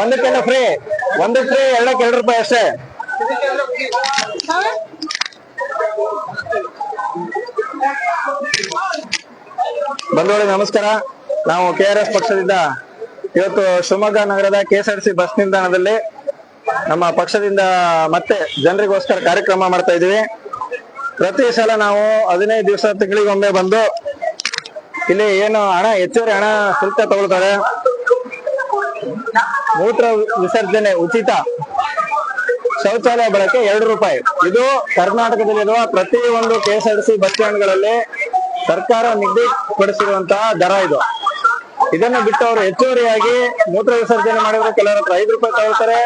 ಒಂದಕ್ಕೆಲ್ಲ free ಒಂದು free ಎರಡಕ್ಕೆ ಎರಡು ರೂಪಾಯಿ ಅಷ್ಟೇ. ಬಂಧುಗಳಿಗೆ ನಮಸ್ಕಾರ. ನಾವು ಕೆ ಆರ್ ಎಸ್ ಪಕ್ಷದಿಂದ ಇವತ್ತು ಶಿವಮೊಗ್ಗ ನಗರದ ಕೆಎಸ್ಆರ್ಸಿ ಬಸ್ ನಿಲ್ದಾಣದಲ್ಲಿ ನಮ್ಮ ಪಕ್ಷದಿಂದ ಮತ್ತೆ ಜನರಿಗೋಸ್ಕರ ಕಾರ್ಯಕ್ರಮ ಮಾಡ್ತಾ ಇದೀವಿ ಪ್ರತಿ ಸಲ ನಾವು ಹದಿನೈದು ದಿವಸ ತಿಂಗಳಿಗೊಮ್ಮೆ ಬಂದು ಇಲ್ಲಿ ಏನು ಹಣ, ಹೆಚ್ಚುವರಿ ಹಣ ಶುಲ್ಕ ತಗೊಳ್ತಾರೆ. ಮೂತ್ರ ವಿಸರ್ಜನೆ ಉಚಿತ ಶೌಚಾಲಯ ಬಳಕೆ ಎರಡು ರೂಪಾಯಿ. ಇದು ಕರ್ನಾಟಕದಲ್ಲಿರುವ ಪ್ರತಿ ಒಂದು ಸಿ ಬಸ್ ಸ್ಟ್ಯಾಂಡ್ಗಳಲ್ಲಿ ಸರ್ಕಾರ ನಿಗದಿಪಡಿಸಿರುವಂತಹ ದರ ಇದು. ಇದನ್ನು ಬಿಟ್ಟು ಅವರು ಹೆಚ್ಚುವರಿಯಾಗಿ ಮೂತ್ರ ವಿಸರ್ಜನೆ ಮಾಡಿದ್ರೆ ಕೆಲವರ ಹತ್ರ ಐದು ರೂಪಾಯಿ ತಗೊಳ್ತಾರೆ,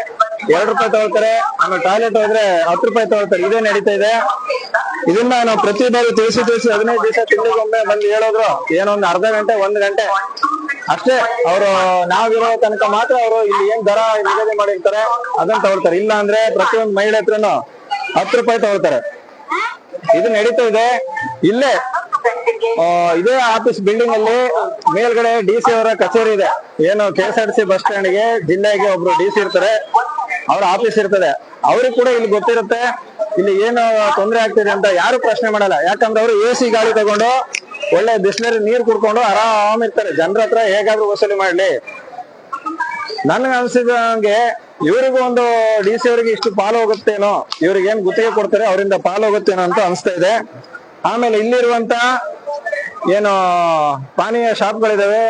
ಎರಡು ರೂಪಾಯಿ ತಗೊಳ್ತಾರೆ, ಆಮೇಲೆ ಟಾಯ್ಲೆಟ್ ಹೋದ್ರೆ ಹತ್ತು ರೂಪಾಯಿ ತಗೊಳ್ತಾರೆ. ಇದೇ ನಡೀತಾ ಇದೆ. ಇದನ್ನ ನಾವು ಪ್ರತಿ ಬಾರಿ ತಿಳಿಸಿ ತಿಳಿಸಿ ಹದಿನೈದು ದಿವಸ ತಿಂಗಳಿಗೊಮ್ಮೆ ಬಂದು ಹೇಳಿದ್ರು ಏನೋ ಒಂದು ಅರ್ಧ ಗಂಟೆ, ಒಂದು ಗಂಟೆ. ಅಷ್ಟೇ, ಅವರು ನಾವಿರೋ ತನಕ ಮಾತ್ರ ಅವರು ಇಲ್ಲಿ ಏನ್ ದರ ನಿಗದಿ ಮಾಡಿರ್ತಾರೆ, ಅದನ್ನ ತಗೊಳ್ತಾರೆ. ಇಲ್ಲ ಅಂದ್ರೆ ಪ್ರತಿಯೊಂದು ಮಹಿಳೆ ಹತ್ರನು ಹತ್ತು ರೂಪಾಯಿ ತಗೊಳ್ತಾರೆ. ಇದು ನಡೀತಾ ಇದೆ. ಇಲ್ಲೇ ಇದೇ ಆಫೀಸ್ ಬಿಲ್ಡಿಂಗ್ ಅಲ್ಲಿ ಮೇಲ್ಗಡೆ ಡಿ ಸಿ ಅವರ ಕಚೇರಿ ಇದೆ. ಏನು K S R C bus ಸ್ಟ್ಯಾಂಡ್ಗೆ ಜಿಲ್ಲೆಗೆ ಒಬ್ರು ಡಿ ಸಿ ಇರ್ತಾರೆ. ಅವ್ರ ಆಫೀಸ್ ಇರ್ತದೆ. ಅವ್ರಿಗೆ ಕೂಡ ಇಲ್ಲಿ ಗೊತ್ತಿರುತ್ತೆ. ಇಲ್ಲಿ ಏನು ತೊಂದರೆ ಆಗ್ತಿದೆ ಅಂತ ಯಾರು ಪ್ರಶ್ನೆ ಮಾಡಲ್ಲ. ಯಾಕಂದ್ರೆ ಅವರು ಎ ಸಿ ಗಾಡಿ ತಗೊಂಡು ಒಳ್ಳೆ ಬಿಸ್ಲರಿ ನೀರ್ ಕುಡ್ಕೊಂಡು ಆರಾಮ್ ಇರ್ತಾರೆ. ಜನರ ಹತ್ರ ಹೇಗಾದ್ರೂ ವಸೂಲಿ ಮಾಡ್ಲಿ. ನನ್ಗೆ ಅನ್ಸಿದಂಗೆ ಇವರಿಗೂ ಒಂದು ಡಿ ಸಿ ಅವರಿಗೆ ಇಷ್ಟು ಪಾಲು ಹೋಗುತ್ತೇನೋ, ಇವ್ರಿಗೆ ಏನ್ ಗುತ್ತಿಗೆ ಕೊಡ್ತಾರೆ ಅವರಿಂದ ಪಾಲು ಹೋಗುತ್ತೇನೋ ಅಂತ ಅನ್ಸ್ತಾ ಇದೆ. ಆಮೇಲೆ ಇಲ್ಲಿರುವಂತ ಏನು ಪಾನೀಯ ಶಾಪ್ಗಳಿದಾವೆ,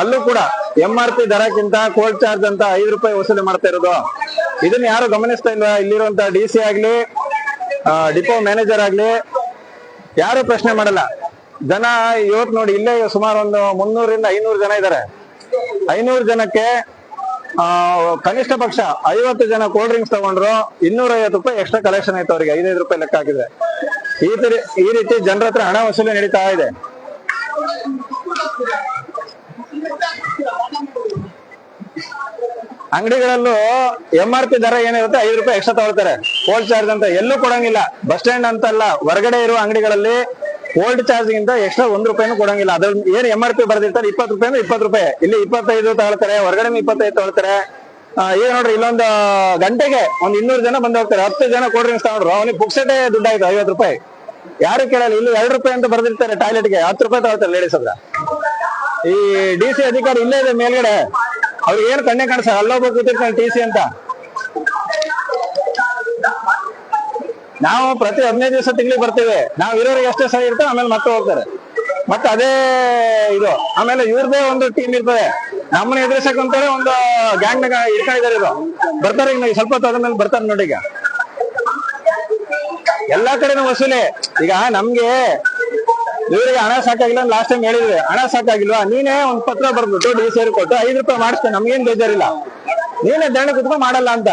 ಅಲ್ಲೂ ಕೂಡ ಎಂ ಆರ್ ಪಿ ದರಕ್ಕಿಂತ ಕೋಲ್ಡ್ ಚಾರ್ಜ್ ಅಂತ ಐದು ರೂಪಾಯಿ ವಸೂಲಿ ಮಾಡ್ತಾ ಇರೋದು. ಇದನ್ನ ಯಾರು ಗಮನಿಸ್ತಾ ಇಲ್ಲ ಇಲ್ಲಿರುವಂತ ಡಿ ಸಿ ಆಗ್ಲಿ ಡಿಪೋ ಮ್ಯಾನೇಜರ್ ಆಗ್ಲಿ, ಯಾರು ಪ್ರಶ್ನೆ ಮಾಡಲ್ಲ. ಜನ ಇವತ್ತು ನೋಡಿ ಇಲ್ಲೇ ಸುಮಾರು ಒಂದು ಮುನ್ನೂರಿಂದ ಐನೂರು ಜನ ಇದ್ದಾರೆ. ಐನೂರು ಜನಕ್ಕೆ ಕನಿಷ್ಠ ಪಕ್ಷ ಐವತ್ತು ಜನ ಕೋಲ್ಡ್ ಡ್ರಿಂಕ್ಸ್ ತಗೊಂಡ್ರು ಇನ್ನೂರ ಐವತ್ತು ರೂಪಾಯಿ ಎಕ್ಸ್ಟ್ರಾ ಕಲೆಕ್ಷನ್ ಆಯ್ತು ಅವರಿಗೆ, ಐದೈದು ರೂಪಾಯಿ ಲೆಕ್ಕ ಹಾಕಿದ್ರೆ. ಈ ತರ, ಈ ರೀತಿ ಜನರ ಹತ್ರ ಹಣ ವಸೂಲಿ ನಡೀತಾ ಇದೆ. ಅಂಗಡಿಗಳಲ್ಲೂ ಎಂ ಆರ್ ಪಿ ದರ ಏನಿರುತ್ತೆ ಐದು ರೂಪಾಯಿ ಎಕ್ಸ್ಟ್ರಾ ತಗೊಳ್ತಾರೆ. ಕೋಲ್ಡ್ ಚಾರ್ಜ್ ಅಂತ ಎಲ್ಲೂ ಕೊಡಂಗಿಲ್ಲ. ಬಸ್ ಸ್ಟ್ಯಾಂಡ್ ಅಂತಲ್ಲ, ಹೊರಗಡೆ ಇರುವ ಅಂಗಡಿಗಳಲ್ಲಿ ಕೋಲ್ಡ್ ಚಾರ್ಜ್ ಗಿಂತ ಎಕ್ಸ್ಟ್ರಾ ಒಂದ್ ರೂಪಾಯಿನೂ ಕೊಡಂಗಿಲ್ಲ. ಅದ್ರ ಏನ್ ಎಂ ಆರ್ ಪಿ ಬರ್ದಿರ್ತಾರೆ? ಇಪ್ಪತ್ತು ರೂಪಾಯಿ ಅಂದ್ರೆ ಇಪ್ಪತ್ತು ರೂಪಾಯಿ. ಇಲ್ಲಿ ಇಪ್ಪತ್ತೈದು ತಗೊಳ್ತಾರೆ, ಹೊರಗಡೆ ಇಪ್ಪತ್ತೈದು ತಗೊಳ್ತಾರೆ. ಈಗ ನೋಡ್ರಿ, ಇಲ್ಲೊಂದು ಗಂಟೆಗೆ ಒಂದ್ ಇನ್ನೂರು ಜನ ಬಂದ್ ಹೋಗ್ತಾರೆ. ಹತ್ತು ಜನ ಕೊಡ್ರಿ ಅಂತ ತಗೊಂಡ್ರು ಅವನಿಗೆ ಪುಕ್ಸಟೆ ದುಡ್ಡು ಆಯ್ತು, ಐವತ್ತು ರೂಪಾಯಿ. ಯಾರು ಕೇಳಲ್ಲ, ಇಲ್ಲಿ ಎರಡು ರೂಪಾಯಿ ಅಂತ ಬರ್ದಿರ್ತಾರೆ ಟಾಯ್ಲೆಟ್ಗೆ ಹತ್ತು ರೂಪಾಯಿ ತಗೊಳ್ತಾರೆ ಲೇಡೀಸ್ ಹತ್ರ. ಈ ಡಿ ಸಿ ಅಧಿಕಾರಿ ಇಲ್ಲೇ ಇದೆ ಮೇಲ್ಗಡೆ. ಅವ್ರಿಗೆ ಏನು ಕಣ್ಣೆ ಕಾಣಿಸ ಅಲ್ಲೊಬ್ಬ ಕೂತಿರ್ತಾನೆ ಟಿ ಸಿ ಅಂತ. ನಾವು ಪ್ರತಿ ಹದಿನೈದು ದಿವಸ ತಿಂಗಳಿಗೆ ಬರ್ತೇವೆ. ನಾವು ಇರೋರಿಗೆ ಅಷ್ಟೇ ಸರಿ ಇರ್ತೇವೆ ಆಮೇಲೆ ಮತ್ತೆ ಹೋಗ್ತಾರೆ. ಮತ್ತೆ ಅದೇ ಇದು, ಆಮೇಲೆ ಇವ್ರದೇ ಒಂದು ಟೀಮ್ ಇರ್ತದೆ. ನಮ್ಮನ್ನ ಎದುರಿಸಕ್ಕಂತಾರೆ ಒಂದು ಗ್ಯಾಂಗ್ ನಾಗ ಇದಾರೆ ಇದು ಬರ್ತಾರೆ ಈಗ ಸ್ವಲ್ಪ ಹೊತ್ತು ಮೇಲೆ ಬರ್ತಾರೆ ನೋಡಿ ಈಗ. ಎಲ್ಲಾ ಕಡೆನೂ ವಸೂಲಿ. ಈಗ ನಮ್ಗೆ ಇವರಿಗೆ ಹಣ ಸಾಕಾಗಿಲ್ಲ ಲಾಸ್ಟ್ ಟೈಮ್ ಹೇಳಿದ್ವಿ. ಹಣ ಸಾಕಾಗಿಲ್ವಾ? ನೀನೇ ಒಂದ್ ಪತ್ರ ಬರ್ಬಿಟ್ಟು ಡಿ ಸೇರಿ ಕೊಟ್ಟು ಐದು ರೂಪಾಯಿ ಮಾಡಿಸ್ತೇನೆ ನಮ್ಗೇನ್ ಬೇಜಾರಿಲ್ಲ. ನೀನೇ ದಂಡ ಕುತ್ಕೊಂಡು ಮಾಡಲ್ಲ ಅಂತ.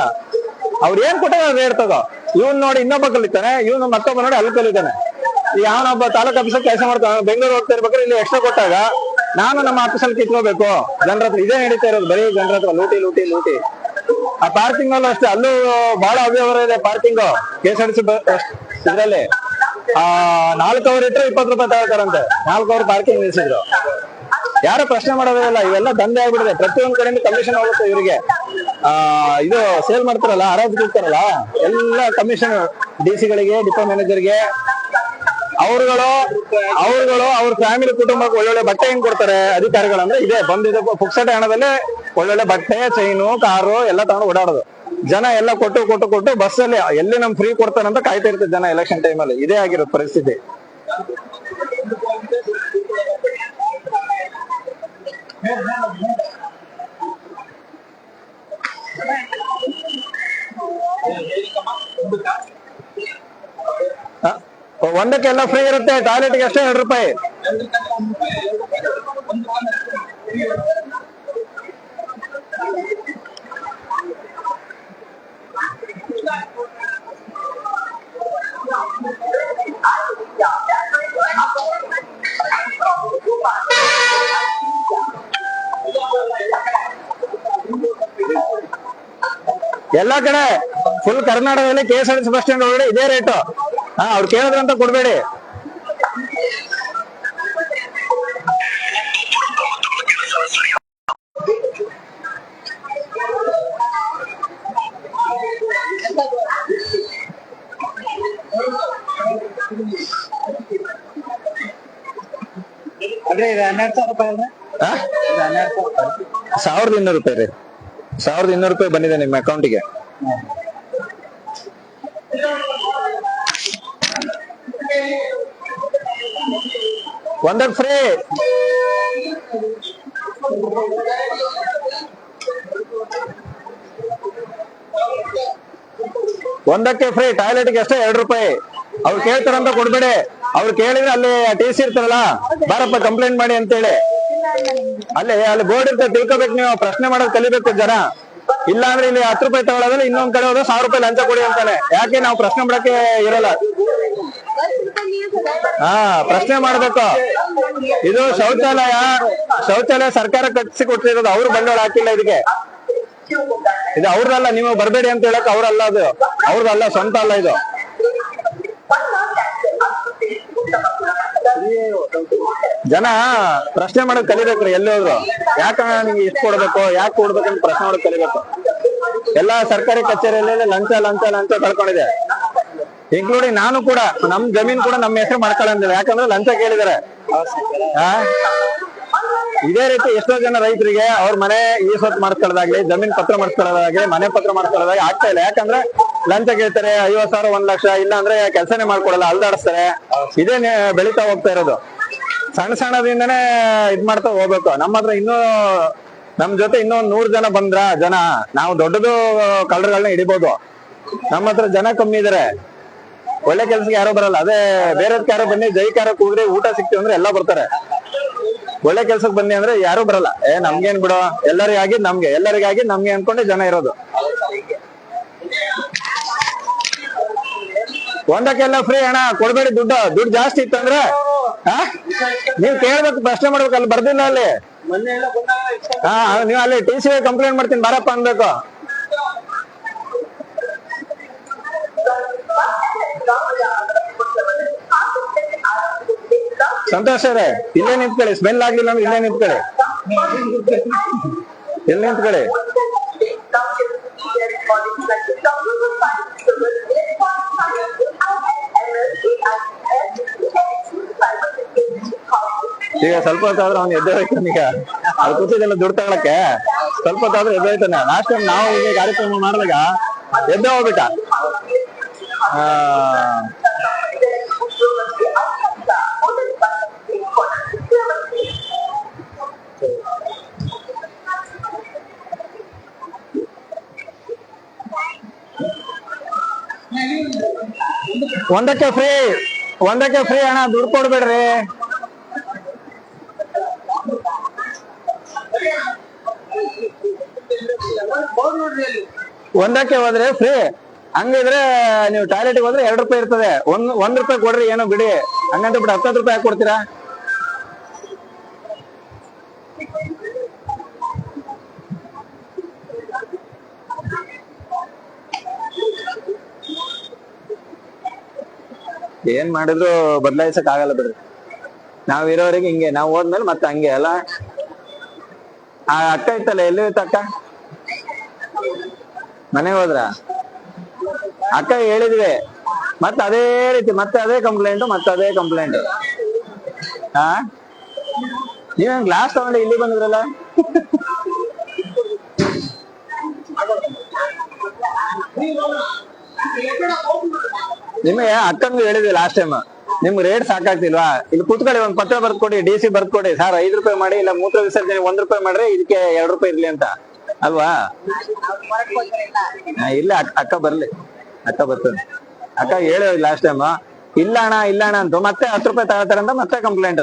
ಅವ್ರ ಏನ್ ಕೊಟ್ಟಾಗ ಅದೇ ಇರ್ತದೋ ಇವ್ನ್ ನೋಡಿ ಇನ್ನೊಬ್ಬ ಕಲಿತಾನೆ, ಇವ್ನು ಮತ್ತೊಬ್ಬ ನೋಡಿ ಅಲ್ಲಿ ಕಲಿತಾನೆ. ಯಾವನೊಬ್ಬ ತಾಲೂಕ್ ಆಫೀಸಲ್ಲಿ ಕೆಲಸ ಮಾಡ್ತಾನೆ ಬೆಂಗಳೂರು ಹೋಗ್ತಾ ಇರ್ಬೇಕಾದ್ರೆ ಇಲ್ಲಿ ಎಕ್ಸ್ಟ್ರಾ ಕೊಟ್ಟಾಗ ನಾನು ನಮ್ಮ ಆಫೀಸಲ್ಲಿ ಕಿತ್ಕೋಬೇಕು. ಜನರ ಹತ್ರ ಇದೇ ನಡೀತಾ ಇರೋದು, ಬರೀ ಜನರ ಹತ್ರ ಲೂಟಿ ಲೂಟಿ ಲೂಟಿ. ಆ ಪಾರ್ಕಿಂಗ್ ಅಲ್ಲೂ ಅಷ್ಟೇ, ಅಲ್ಲೂ ಬಹಳ ಅವ್ಯವಹಾರ ಇದೆ parking K S R C ಇದ್ರಲ್ಲಿ. ಆ ನಾಲ್ಕು ಅವರ್ ಇಟ್ರೆ ಇಪ್ಪತ್ತು ರೂಪಾಯಿ ತಗೋತಾರಂತೆ ನಾಲ್ಕು ಅವರ್ ಪಾರ್ಕಿಂಗ್ ನಿಲ್ಸಿದ್ರು. ಯಾರು ಪ್ರಶ್ನೆ ಮಾಡೋದಿಲ್ಲ, ಇವೆಲ್ಲ ದಂಧೆ ಪ್ರತಿ ಪ್ರತಿಯೊಂದ್ ಕಡೆಯಿಂದ ಕಮಿಷನ್ ಹೋಗುತ್ತೆ ಇವರಿಗೆ. ಆ, ಇದು ಸೇಲ್ ಮಾಡ್ತಾರಲ್ಲ ಹರಾಜು ಕೊಡ್ತಾರಲ್ಲ ಎಲ್ಲ ಕಮಿಷನ್ ಡಿ ಸಿಗಳಿಗೆ ಡಿಪೋ ಮ್ಯಾನೇಜರ್ಗೆ ಅವ್ರುಗಳು ಅವ್ರುಗಳು ಅವ್ರ ಫ್ಯಾಮಿಲಿ ಕುಟುಂಬಕ್ಕೆ ಒಳ್ಳೊಳ್ಳೆ ಬಟ್ಟೆ ಹೆಂಗ್ ಕೊಡ್ತಾರೆ ಅಧಿಕಾರಿಗಳು ಅಂದ್ರೆ ಇದೆ ಬಂದಿದ್ದ ಪುಕ್ಸಟೆ ಹಣದಲ್ಲೇ ಒಳ್ಳೊಳ್ಳೆ ಬಟ್ಟೆ ಚೈನು ಕಾರು ಎಲ್ಲ ತಗೊಂಡು ಓಡಾಡೋದು. ಜನ ಎಲ್ಲ ಕೊಟ್ಟು ಕೊಟ್ಟು ಕೊಟ್ಟು ಬಸ್ಸಲ್ಲಿ ಎಲ್ಲಿ ನಮ್ ಫ್ರೀ ಕೊಡ್ತಾರಂತ ಕಾಯ್ತಾ ಇರ್ತಾರೆ ಜನ ಎಲೆಕ್ಷನ್ ಟೈಮಲ್ಲಿ ಇದೇ ಆಗಿರೋದು ಪರಿಸ್ಥಿತಿ. ಒಂದಕ್ಕೆಲ್ಲ ಫ್ರೀ ಇರುತ್ತೆ ಟಾಯ್ಲೆಟ್ಗೆ ಅಷ್ಟೇ ಎರಡು ರೂಪಾಯಿ. ಎಲ್ಲಾ ಕಡೆ ಫುಲ್ ಕರ್ನಾಟಕದಲ್ಲಿ K S R T bus stand ಒಳಗಡೆ ಇದೇ ರೇಟು ಹಾ ಅವ್ರು ಕೇಳಿದ್ರು ಅಂತ ಕೊಡ್ಬೇಡಿ. ಅಂದ್ರೆ ಇದು ಹನ್ನೆರಡು ಸಾವಿರ ಸಾವಿರದ ಇನ್ನೂರು ರೂಪಾಯಿ ರೀ. ಸಾವಿರದ ಇನ್ನೂರು ರೂಪಾಯಿ ಬಂದಿದೆ ನಿಮ್ಮ ಅಕೌಂಟಿಗೆ. ಒಂದಕ್ಕೆ ಫ್ರೀ ಒಂದಕ್ಕೆ ಫ್ರೀ ಟಾಯ್ಲೆಟ್ಗೆ ಅಷ್ಟೇ ಎರಡು ರೂಪಾಯಿ. ಅವ್ರು ಕೇಳ್ತಾರಂತ ಕೊಡ್ಬೇಡಿ. ಅವ್ರು ಕೇಳಿದ್ರೆ ಅಲ್ಲಿ ಟಿ ಸಿ ಇರ್ತಾರಲ್ಲ, ಬಾರಪ್ಪ ಕಂಪ್ಲೇಂಟ್ ಮಾಡಿ ಅಂತೇಳಿ. ಅಲ್ಲಿ ಅಲ್ಲಿ ಬೋರ್ಡ್ ಇರ್ತದೆ, ತಿಳ್ಕೊಬೇಕು ನೀವು, ಪ್ರಶ್ನೆ ಮಾಡೋದು ಕಲಿಬೇಕು ಜನ. ಇಲ್ಲ ಅಂದ್ರೆ ಇಲ್ಲಿ ಹತ್ತು ರೂಪಾಯಿ ತಗೊಳ್ಳೋದ್ರೆ ಇನ್ನೊಂದ್ ಕಡೆ ಹೋದ್ರೆ ಸಾವಿರ ರೂಪಾಯಿ ಲಂಚ ಕೊಡಿ ಅಂತಾನೆ. ಯಾಕೆ ನಾವು ಪ್ರಶ್ನೆ ಮಾಡಕ್ಕೆ ಇರಲ್ಲ? ಹಾ, ಪ್ರಶ್ನೆ ಮಾಡ್ಬೇಕು. ಇದು ಶೌಚಾಲಯ ಶೌಚಾಲಯ ಸರ್ಕಾರ ಕಟ್ಟಿಸಿ ಕೊಟ್ಟಿರೋದು, ಅವ್ರು ಬಂಡವಾಳ ಹಾಕಿಲ್ಲ ಇದಕ್ಕೆ. ಇದು ಅವ್ರದಲ್ಲ ನೀವು ಬರ್ಬೇಡಿ ಅಂತ ಹೇಳಕ್ ಅವ್ರಲ್ಲ ಅದು. ಅವ್ರದಲ್ಲ ಸ್ವಂತ ಅಲ್ಲ ಇದು. ಜನ ಪ್ರಶ್ನೆ ಮಾಡೋದ್ ಕಲಿಬೇಕ್ರಿ ಎಲ್ಲಿ ಹೋದ್ರು. ಯಾಕ ನಿಮ್ಗೆ ಇಷ್ಟು ಕೊಡ್ಬೇಕು? ಯಾಕೆ ಕೊಡ್ಬೇಕು ಅಂತ ಪ್ರಶ್ನೆ ಮಾಡೋದ್ ಕಲಿಬೇಕು? ಎಲ್ಲಾ ಸರ್ಕಾರಿ ಕಚೇರಿಯಲ್ಲಿ ಲಂಚ ಲಂಚ ಲಂಚ ಕಳ್ಕೊಂಡಿದೆ. ಇನ್ಕ್ಲೂಡಿಂಗ್ ನಾನು ಕೂಡ, ನಮ್ ಜಮೀನ್ ಕೂಡ ನಮ್ಮ ಹೆಸರು ಮಾಡ್ಕೊಳ್ಳಂದಿಲ್ಲ. ಯಾಕಂದ್ರೆ ಲಂಚ ಕೇಳಿದಾರೆ? ಇದೇ ರೀತಿ ಎಷ್ಟೋ ಜನ ರೈತರಿಗೆ ಅವ್ರ ಮನೆ ಈ ಸ್ವತ್ತು ಮಾಡಿಸ್ಕೊಳ್ಳೋದಾಗ್ಲಿ ಜಮೀನ್ ಪತ್ರ ಮಾಡಿಸ್ಕೊಳ್ಳೋದಾಗ್ಲಿ ಮನೆ ಪತ್ರ ಮಾಡಿಸ್ಕೊಳ್ಳೋದಾಗ್ಲಿ ಆಗ್ತಾ ಇಲ್ಲ. ಯಾಕಂದ್ರೆ ಲಂಚ ಕೇಳ್ತಾರೆ ಐವತ್ ಸಾವಿರ, ಒಂದ್ ಲಕ್ಷ ಇಲ್ಲ ಅಂದ್ರೆ ಕೆಲಸನೇ ಮಾಡ್ಕೊಡಲ್ಲ, ಅಲ್ದಾಡಿಸ್ತಾರೆ. ಇದೇ ಬೆಳೀತಾ ಹೋಗ್ತಾ ಇರೋದು. ಸಣ್ಣ ಸಣ್ಣದಿಂದನೇ ಇದ್ ಮಾಡ್ತಾ ಹೋಗ್ಬೇಕು. ನಮ್ಮ ಹತ್ರ ಇನ್ನೂ ನಮ್ ಜೊತೆ ಇನ್ನೂ ಒಂದ್ ನೂರ್ ಜನ ಬಂದ್ರ ಜನ, ನಾವು ದೊಡ್ಡದು ಕಳ್ಳರುಗಳನ್ನ ಹಿಡಿಬೋದು. ನಮ್ಮ ಹತ್ರ ಜನ ಕಮ್ಮಿ ಇದಾರೆ. ಒಳ್ಳೆ ಕೆಲ್ಸಕ್ಕೆ ಯಾರು ಬರಲ್ಲ. ಅದೇ ಬೇರೆದಕ್ಕೆ ಯಾರು ಬನ್ನಿ ಜೈಕಾರ ಕೂಗ್ರಿ, ಊಟ ಸಿಕ್ತಿವಿ ಅಂದ್ರೆ ಎಲ್ಲ ಬರ್ತಾರೆ. ಒಳ್ಳೆ ಕೆಲ್ಸಕ್ಕೆ ಬನ್ನಿ ಅಂದ್ರೆ ಯಾರು ಬರಲ್ಲ. ಏ, ನಮ್ಗೇನ್ ಬಿಡೋ ಎಲ್ಲರಿಗಾಗಿ ನಮ್ಗೆ ಎಲ್ಲರಿಗಾಗಿ ನಮ್ಗೆ ಅನ್ಕೊಂಡೆ ಜನ ಇರೋದು. ಒಂದಕ್ಕೆಲ್ಲ ಫ್ರೀ ಅಣ್ಣ, ಕೊಡ್ಬೇಡಿ ದುಡ್ಡು. ದುಡ್ಡು ಜಾಸ್ತಿ ಇತ್ತಂದ್ರೆ, ಆ? ನೀವ್ ಕೇಳ್ಬೇಕು ಪ್ರಶ್ನೆ ಮಾಡ್ಬೇಕು ಅಲ್ಲಿ ಬರ್ದಿಲ್ಲ ಅಲ್ಲಿ. ಹಾ ನೀವ್ ಅಲ್ಲಿ ಟಿ ಸಿ ಕಂಪ್ಲೇಂಟ್ ಮಾಡ್ತೀನಿ ಬರಪ್ಪ ಅನ್ಬೇಕು ಸಂತೋಷ ರೇ ಇಲ್ಲೇ ನಿಂತ್ಕೊಳ್ಳಿ ಸ್ಮೆಲ್ ಆಗ್ಲಿಲ್ಲ ಅಂದ್ರೆ ಇಲ್ಲೇ ನಿಂತ್ಕೊಳ್ಳಿ. ಎಲ್ಲಿ ನಿಂತ್ಕೊಳ್ಳಿ. ಈಗ ಸ್ವಲ್ಪ ಹೊತ್ತಾದ್ರೆ ಅವ್ನು ಎದ್ದೆ ಹೋಯ್ತಾನೆ ಈಗ. ಅಲ್ಲಿ ಕೂತಿದ್ದೆಲ್ಲ ದುಡ್ಡು ತಗೊಳಕ್ಕೆ ಸ್ವಲ್ಪ ಹೊತ್ತಾದ್ರೆ ಎದ್ದೆ ಹೋಯ್ತಾನೆ. ಲಾಸ್ಟ್ ಟೈಮ್ ನಾವು ಈಗ ಕಾರ್ಯಕ್ರಮ ಮಾಡಿದಾಗ ಎದ್ದೆ ಹೋಗ್ಬಿಟ್ಟ. ಆ, ಒಂದಕ್ಕೆ ಫ್ರೀ ಒಂದಕ್ಕೆ ಫ್ರೀ ಹಣ ದುಡ್ಡು ಕೊಡ್ಬೇಡ್ರಿ. ಒಂದಕ್ಕೆ ಹೋದ್ರೆ ಫ್ರೀ ಹಂಗಿದ್ರೆ ನೀವು ಟಾಯ್ಲೆಟ್ ಹೋದ್ರೆ ಎರಡು ರೂಪಾಯಿ ಇರ್ತದೆ. ಒಂದ್ ಒಂದ್ ರೂಪಾಯಿ ಕೊಡ್ರಿ, ಏನೋ ಬಿಡಿ. ಹಂಗಂತ ಬಿಟ್ಟು ಹತ್ತತ್ತು ರೂಪಾಯಿ ಯಾಕೆ ಕೊಡ್ತೀರಾ ಏನ್ ಮಾಡಿದ್ರು ಬದಲಾಯಿಸಕ್ ಆಗಲ್ಲ ಬಿಡ್ರಿ. ನಾವ್ ಇರೋರಿಗೆ ಹಿಂಗೆ, ನಾವ್ ಹೋದ್ಮೇಲೆ ಮತ್ತೆ ಹಂಗೆ, ಅಲ್ಲ? ಆ ಅಕ್ಕ ಇತ್ತಲ್ಲ, ಎಲ್ಲಿ ಇತ್ತ ಅಕ್ಕ? ಮನೆಗೆ ಹೋದ್ರ? ಅಕ್ಕ ಹೇಳಿದ್ವಿ. ಮತ್ತೆ ಅದೇ ರೀತಿ, ಮತ್ತೆ ಅದೇ ಕಂಪ್ಲೇಂಟ್ ಮತ್ತೆ ಅದೇ ಕಂಪ್ಲೇಂಟ್ ಹಾ ನೀವೇನ್ ಗ್ಲಾಸ್ ತಗೊಂಡು ಇಲ್ಲಿ ಬಂದಿದ್ರಲ್ಲ? ನಿಮಗೆ ಅಕ್ಕಂಗೂ ಹೇಳಿದ್ವಿ ಲಾಸ್ಟ್ ಟೈಮ್ ನಿಮ್ಗೆ ರೇಟ್ ಸಾಕಾಗ್ತಿಲ್ವಾ? ಇಲ್ಲಿ ಕೂತ್ಕೊಳ್ಳಿ, ಒಂದ್ ಪತ್ರ ಬರ್ಕೊಡಿ ಡಿ ಸಿ ಬರ್ಕೊಡಿ ಸರ್ ಐದ್ ರೂಪಾಯಿ ಮಾಡಿ, ಇಲ್ಲ ಮೂತ್ರ ವಿಸರ್ಜನೆ ಒಂದ್ ರೂಪಾಯಿ ಮಾಡ್ರಿ, ಇದಕ್ಕೆ ಎರಡ್ ರೂಪಾಯಿ ಇರ್ಲಿ ಅಂತ. ಅಲ್ವಾ? ಇಲ್ಲ, ಅಕ್ಕ- ಬರ್ಲಿ. ಅಕ್ಕ ಬರ್ತದೆ. ಅಕ್ಕ ಹೇಳೋ ಲಾಸ್ಟ್ ಟೈಮ್ ಇಲ್ಲ ಅಣ್ಣ ಇಲ್ಲ ಅಣ್ಣ ಅಂತ. ಮತ್ತೆ ಹತ್ತು ರೂಪಾಯಿ ತಗೋತಾರೆ ಅಂತ ಮತ್ತೆ ಕಂಪ್ಲೇಂಟ್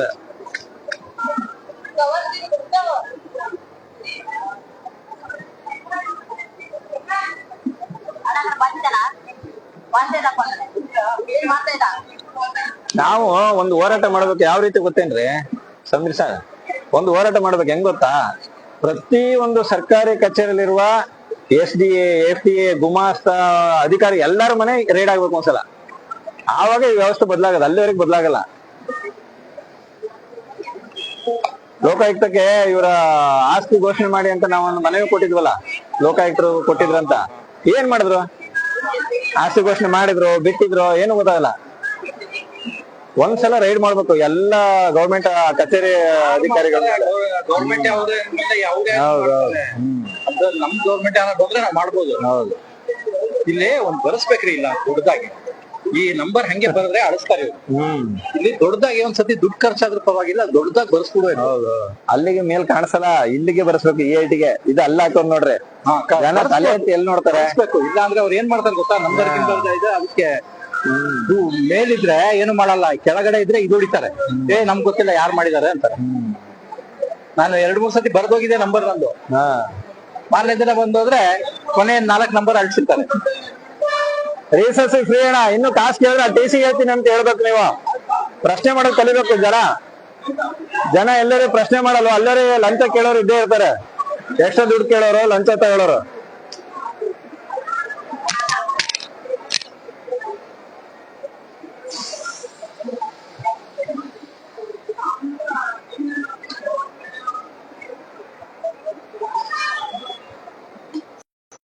ನಾವು ಒಂದು ಹೋರಾಟ ಮಾಡ್ಬೇಕು. ಯಾವ ರೀತಿ ಗೊತ್ತೇನ್ರಿ? ಸಮೀರ್ ಸರ್, ಒಂದು ಹೋರಾಟ ಮಾಡ್ಬೇಕು. ಹೆಂಗ್ ಗೊತ್ತಾ? ಪ್ರತಿ ಒಂದು ಸರ್ಕಾರಿ ಕಚೇರಿಯಲ್ಲಿರುವ S D A, F D A, ಗುಮಾಸ್ತ, ಅಧಿಕಾರಿ ಎಲ್ಲರ ಮನೆ ರೇಡ್ ಆಗ್ಬೇಕು ಒಂದ್ಸಲ. ಆವಾಗ ಈ ವ್ಯವಸ್ಥೆ ಬದಲಾಗಲ್ಲ, ಅಲ್ಲಿವರೆಗೆ ಬದಲಾಗಲ್ಲ. ಲೋಕಾಯುಕ್ತಕ್ಕೆ ಇವರ ಆಸ್ತಿ ಘೋಷಣೆ ಮಾಡಿ ಅಂತ ನಾವೊಂದು ಮನವಿ ಕೊಟ್ಟಿದ್ವಲ್ಲ, ಲೋಕಾಯುಕ್ತರು ಕೊಟ್ಟಿದ್ರಂತ. ಏನ್ ಮಾಡಿದ್ರು? ಆಸ್ತಿ ಘೋಷಣೆ ಮಾಡಿದ್ರು, ಬಿಟ್ಟಿದ್ರು, ಏನು ಗೊತ್ತಾಗಲ್ಲ. ಒಂದ್ಸಲ ರೈಡ್ ಮಾಡ್ಬೇಕು. ಎಲ್ಲಾ ಗೌರ್ಮೆಂಟ್ ಕಚೇರಿ ಅಧಿಕಾರಿಗಳು. ಗೌರ್ಮೆಂಟ್ ಯಾವುದೇ ಯಾವುದೇ ನಮ್ ಗೌರ್ಮೆಂಟ್ ಬಂದ್ರೆ ನಾವು ಮಾಡ್ಬೋದು. ಹೌದು. ಇಲ್ಲಿ ಒಂದ್ ಬರಸ್ಬೇಕ್ರಿ ಇಲ್ಲ ದೊಡ್ಡದಾಗಿ. ಈ ನಂಬರ್ ಹಂಗೆ ಬರೆದ್ರೆ ಅಳಿಸ್ತಾರೆ ಇಲ್ಲಿ ದೊಡ್ಡದಾಗಿ ಒಂದ್ಸತಿ ದುಡ್ಡು ಖರ್ಚಾದ್ರೂ ಪರವಾಗಿಲ್ಲ ದೊಡ್ಡದಾಗಿ ಬರ್ಸ್ಬಿಡ್ಬೇಕು ಹೌದು. ಅಲ್ಲಿಗೆ ಮೇಲ್ ಕಾಣಿಸಲ್ಲ ಇಲ್ಲಿಗೆ ಬರ್ಸ್ಬೇಕು ಈ ಐಟಿಗೆ. ಇದು ಅಲ್ಲ ಹಾಕೊಂಡ್ ನೋಡ್ರಿ. ಎಲ್ಲಿ ನೋಡ್ತಾರೆ? ಇಲ್ಲ ಅಂದ್ರೆ ಅವ್ರು ಏನ್ ಮಾಡ್ತಾರೆ ಗೊತ್ತಾ? ನಂಬರ್ ಅದಕ್ಕೆ ಮೇಲಿದ್ರೆ ಏನು ಮಾಡಲ್ಲ ಕೆಳಗಡೆ ಇದ್ರೆ ಇದು ಹೊಡಿತಾರೆ. ಏ ನಮ್ಗ್ ಗೊತ್ತಿಲ್ಲ ಯಾರು ಮಾಡಿದಾರೆ ಅಂತ. ನಾನು ಎರಡ್ ಮೂರ್ ಸತಿ ಬರ್ದೋಗಿದೆ ನಂಬರ್ ನಂದು. ಹಾ. ಮಾರನೇ ದಿನ ಬಂದೋದ್ರೆ ಕೊನೆ ನಾಲ್ಕ್ ನಂಬರ್ ಅಳಿಸಿರ್ತಾರೆ. ರೇಸಸ್ ಫ್ರೀ ಅಣ್ಣ ಇನ್ನು ಕಾಸು ಕೇಳಿದ್ರೆ ಟಿ ಸಿ ಹೇಳ್ತೀನಿ ಅಂತ ಹೇಳ್ಬೇಕು ನೀವು. ಪ್ರಶ್ನೆ ಮಾಡೋದ್ ಕಲಿಬೇಕು ಜನ. ಜನ ಎಲ್ಲರೂ ಪ್ರಶ್ನೆ ಮಾಡಲ್ವ? ಎಲ್ಲರೂ ಲಂಚ ಕೇಳೋರು ಇದ್ದೇ ಇರ್ತಾರೆ. ಎಷ್ಟೋ ದುಡ್ಡು ಕೇಳೋರು ಲಂಚ ತಗೊಳ್ಳೋರು